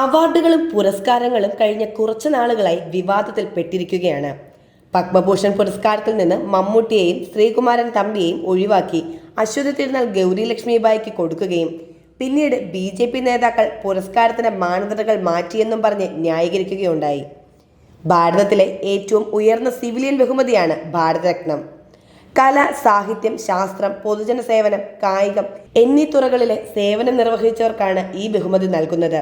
അവാർഡുകളും പുരസ്കാരങ്ങളും കഴിഞ്ഞ കുറച്ചു നാളുകളായി വിവാദത്തിൽ പെട്ടിരിക്കുകയാണ്. പത്മഭൂഷൺ പുരസ്കാരത്തിൽ നിന്ന് മമ്മൂട്ടിയെയും ശ്രീകുമാരൻ തമ്പിയെയും ഒഴിവാക്കി അശ്വതി തിരുനാൾ ഗൗരി ലക്ഷ്മിബായിക്ക് കൊടുക്കുകയും പിന്നീട് ബി ജെ പി നേതാക്കൾ പുരസ്കാരത്തിന്റെ മാനദണ്ഡങ്ങൾ മാറ്റിയെന്നും പറഞ്ഞ് ന്യായീകരിക്കുകയുണ്ടായി. ഭാരതത്തിലെ ഏറ്റവും ഉയർന്ന സിവിലിയൻ ബഹുമതിയാണ് ഭാരതരത്നം. കല സാഹിത്യം ശാസ്ത്രം പൊതുജന സേവനം കായികം എന്നീ തുറകളിലെ സേവനം നിർവഹിച്ചവർക്കാണ് ഈ ബഹുമതി നൽകുന്നത്.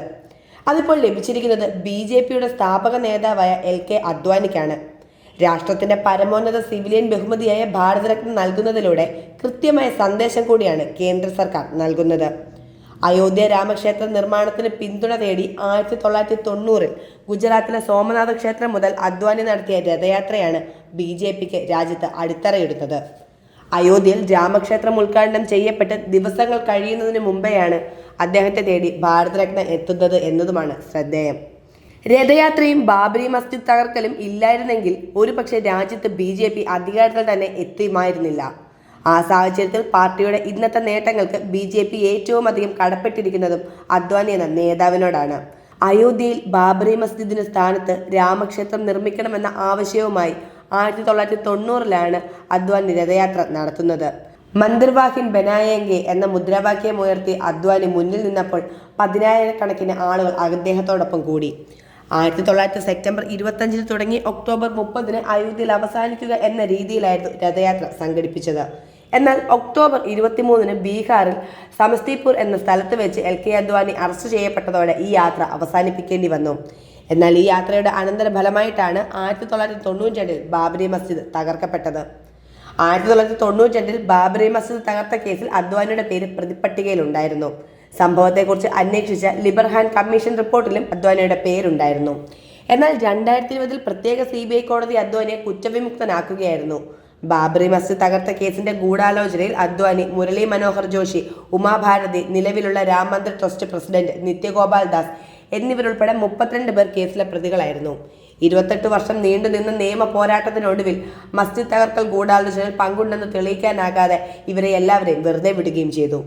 അതിപ്പോൾ ലഭിച്ചിരിക്കുന്നത് ബി ജെ പിയുടെ സ്ഥാപക നേതാവായ എൽ കെ അദ്വാനിക്കാണ്. രാഷ്ട്രത്തിന്റെ പരമോന്നത സിവിലിയൻ ബഹുമതിയായ ഭാരതരത്നം നൽകുന്നതിലൂടെ കൃത്യമായ സന്ദേശം കൂടിയാണ് കേന്ദ്ര സർക്കാർ നൽകുന്നത്. അയോധ്യ രാമക്ഷേത്ര നിർമ്മാണത്തിന് പിന്തുണ തേടി ആയിരത്തി തൊള്ളായിരത്തി തൊണ്ണൂറിൽ ഗുജറാത്തിലെ സോമനാഥ ക്ഷേത്രം മുതൽ അദ്വാനി നടത്തിയ രഥയാത്രയാണ് ബി ജെ പിക്ക് രാജ്യത്ത് അടിത്തറയിടുന്നത് അയോധ്യയിൽ രാമക്ഷേത്രം ഉദ്ഘാടനം ചെയ്യപ്പെട്ട് ദിവസങ്ങൾ കഴിയുന്നതിന് മുമ്പെയാണ് അദ്ദേഹത്തെ തേടി ഭാരതരത്ന എത്തുന്നത് എന്നതുമാണ് ശ്രദ്ധേയം. രഥയാത്രയും ബാബരി മസ്ജിദ് തകർക്കലും ഇല്ലായിരുന്നെങ്കിൽ ഒരുപക്ഷെ രാജ്യത്ത് ബി ജെ പി അധികാരത്തിൽ തന്നെ എത്തുമായിരുന്നില്ല ആ സാഹചര്യത്തിൽ പാർട്ടിയുടെ ഇന്നത്തെ നേട്ടങ്ങൾക്ക് ബി ജെ പി ഏറ്റവും അധികം കടപ്പെട്ടിരിക്കുന്നതും അദ്വാനി എന്ന നേതാവിനോടാണ്. അയോധ്യയിൽ ബാബറി മസ്ജിദിന് സ്ഥാനത്ത് രാമക്ഷേത്രം നിർമ്മിക്കണമെന്ന ആവശ്യവുമായി ആയിരത്തി തൊള്ളായിരത്തി തൊണ്ണൂറിലാണ് അദ്വാനി രഥയാത്ര നടത്തുന്നത്. മന്ദിർവാഹിൻ ബനായങ്കെ എന്ന മുദ്രാവാക്യം ഉയർത്തി അദ്വാനി മുന്നിൽ നിന്നപ്പോൾ പതിനായിരക്കണക്കിന് ആളുകൾ അദ്ദേഹത്തോടൊപ്പം കൂടി. ആയിരത്തി തൊള്ളായിരത്തി സെപ്റ്റംബർ ഇരുപത്തഞ്ചിന് തുടങ്ങി ഒക്ടോബർ മുപ്പതിന് അയോധ്യയിൽ അവസാനിക്കുക എന്ന രീതിയിലായിരുന്നു രഥയാത്ര സംഘടിപ്പിച്ചത്. എന്നാൽ ഒക്ടോബർ ഇരുപത്തിമൂന്നിന് ബീഹാറിൽ സമസ്തിപൂർ എന്ന സ്ഥലത്ത് വെച്ച് എൽ കെ അദ്വാനി അറസ്റ്റ് ചെയ്യപ്പെട്ടതോടെ ഈ യാത്ര അവസാനിപ്പിക്കേണ്ടി വന്നു. എന്നാൽ ഈ യാത്രയുടെ അനന്തരഫലമായിട്ടാണ് ആയിരത്തി തൊള്ളായിരത്തി തൊണ്ണൂറ്റി ബാബരി മസ്ജിദ് തകർക്കപ്പെട്ടത്. ആയിരത്തി തൊള്ളായിരത്തി തൊണ്ണൂറ്റി ബാബറി മസ്ജിദ് തകർത്ത കേസിൽ അദ്വാനിയുടെ പേര് പ്രതിപട്ടികയിലുണ്ടായിരുന്നു സംഭവത്തെക്കുറിച്ച് അന്വേഷിച്ച ലിബർഹാൻ കമ്മീഷൻ റിപ്പോർട്ടിലും അദ്വാനിയുടെ പേരുണ്ടായിരുന്നു. എന്നാൽ രണ്ടായിരത്തി ഇരുപതിൽ പ്രത്യേക സി ബി ഐ കോടതി അദ്വാനിയെ കുറ്റവിമുക്തനാക്കുകയായിരുന്നു. ബാബറി മസ്ജിദ് തകർത്ത കേസിന്റെ ഗൂഢാലോചനയിൽ അദ്വാനി മുരളി മനോഹർ ജോഷി ഉമാഭാരതി നിലവിലുള്ള രാം മന്ദിർ ട്രസ്റ്റ് പ്രസിഡന്റ് നിത്യഗോപാൽ ദാസ് എന്നിവരുൾപ്പെടെ മുപ്പത്തിരണ്ട് പേർ കേസിലെ പ്രതികളായിരുന്നു. ഇരുപത്തെട്ട് വർഷം നീണ്ടുനിന്ന നിയമ പോരാട്ടത്തിനൊടുവിൽ മസ്ജിദ് തകർക്കൽ ഗൂഢാലോചനയിൽ പങ്കുണ്ടെന്ന് തെളിയിക്കാനാകാതെ ഇവരെ എല്ലാവരെയും വെറുതെ വിടുകയും ചെയ്തു.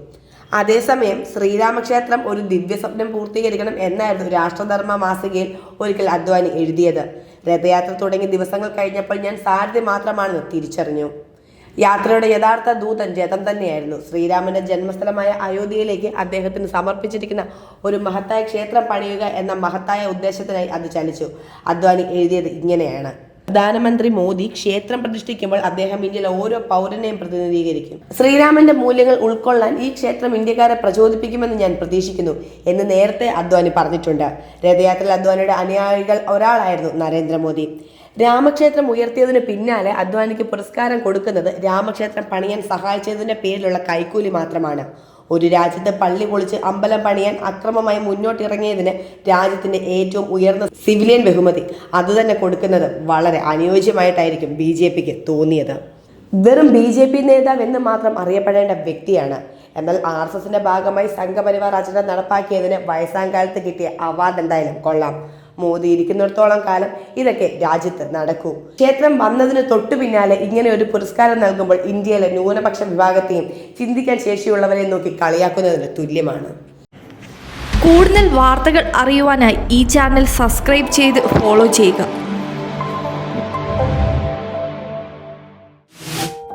അതേസമയം ശ്രീരാമക്ഷേത്രം ഒരു ദിവ്യസ്വപ്നം പൂർത്തീകരിക്കണം എന്നായിരുന്നു രാഷ്ട്രധർമ്മ മാസികയിൽ ഒരിക്കൽ അദ്വാനി എഴുതിയത്. രഥയാത്ര തുടങ്ങിയ ദിവസങ്ങൾ കഴിഞ്ഞപ്പോൾ ഞാൻ സാരഥി മാത്രമാണെന്ന് തിരിച്ചറിഞ്ഞു. യാത്രയുടെ യഥാർത്ഥ ദൂതൻ രഥം തന്നെയായിരുന്നു. ശ്രീരാമന്റെ ജന്മസ്ഥലമായ അയോധ്യയിലേക്ക് അദ്ദേഹത്തിന് സമർപ്പിച്ചിരിക്കുന്ന ഒരു മഹത്തായ ക്ഷേത്രം പണിയുക എന്ന മഹത്തായ ഉദ്ദേശത്തിനായി അത് ചലിച്ചു. അദ്വാനി എഴുതിയത് ഇങ്ങനെയാണ്. പ്രധാനമന്ത്രി മോദി ക്ഷേത്രം പ്രതിഷ്ഠിക്കുമ്പോൾ അദ്ദേഹം ഇന്ത്യയിലെ ഓരോ പൗരനെയും പ്രതിനിധീകരിക്കും. ശ്രീരാമന്റെ മൂല്യങ്ങൾ ഉൾക്കൊള്ളാൻ ഈ ക്ഷേത്രം ഇന്ത്യക്കാരെ പ്രചോദിപ്പിക്കുമെന്ന് ഞാൻ പ്രതീക്ഷിക്കുന്നു എന്ന് നേരത്തെ അദ്വാനി പറഞ്ഞിട്ടുണ്ട്. രഥയാത്രയിൽ അദ്വാനിയുടെ അനുയായികൾ ഒരാളായിരുന്നു നരേന്ദ്രമോദി. രാമക്ഷേത്രം ഉയർത്തിയതിന് പിന്നാലെ അദ്വാനിക്ക് പുരസ്കാരം കൊടുക്കുന്നത് രാമക്ഷേത്രം പണിയാൻ സഹായിച്ചതിന്റെ പേരിലുള്ള കൈക്കൂലി മാത്രമാണ്. ഒരു രാജ്യത്ത് പള്ളി പൊളിച്ച് അമ്പലം പണിയാൻ അക്രമമായി മുന്നോട്ടിറങ്ങിയതിന് രാജ്യത്തിന്റെ ഏറ്റവും ഉയർന്ന സിവിലിയൻ ബഹുമതി അതുതന്നെ കൊടുക്കുന്നത് വളരെ അനുയോജ്യമായിട്ടായിരിക്കും ബി ജെ പിക്ക് തോന്നിയത്. വെറും ബി ജെ പി നേതാവ് എന്ന് മാത്രം അറിയപ്പെടേണ്ട വ്യക്തിയാണ്. എന്നാൽ ആർ എസ് എസിന്റെ ഭാഗമായി സംഘപരിവാർ അജണ്ട നടപ്പാക്കിയതിന് വയസ്സാം കാലത്ത് കിട്ടിയ അവാർഡ് എന്തായാലും കൊള്ളാം. മോദി ഇരിക്കുന്നിടത്തോളം കാലം ഇതൊക്കെ രാജ്യത്ത് നടക്കൂ. ക്ഷേത്രം വന്നതിന് തൊട്ടു പിന്നാലെ ഇങ്ങനെ ഒരു പുരസ്കാരം നൽകുമ്പോൾ ഇന്ത്യയിലെ ന്യൂനപക്ഷ വിഭാഗത്തെയും ചിന്തിക്കാൻ ശേഷിയുള്ളവരെ നോക്കി കളിയാക്കുന്നതിന് തുല്യമാണ്. കൂടുതൽ വാർത്തകൾ അറിയുവാനായി ഈ ചാനൽ സബ്സ്ക്രൈബ് ചെയ്ത് ഫോളോ ചെയ്യുക.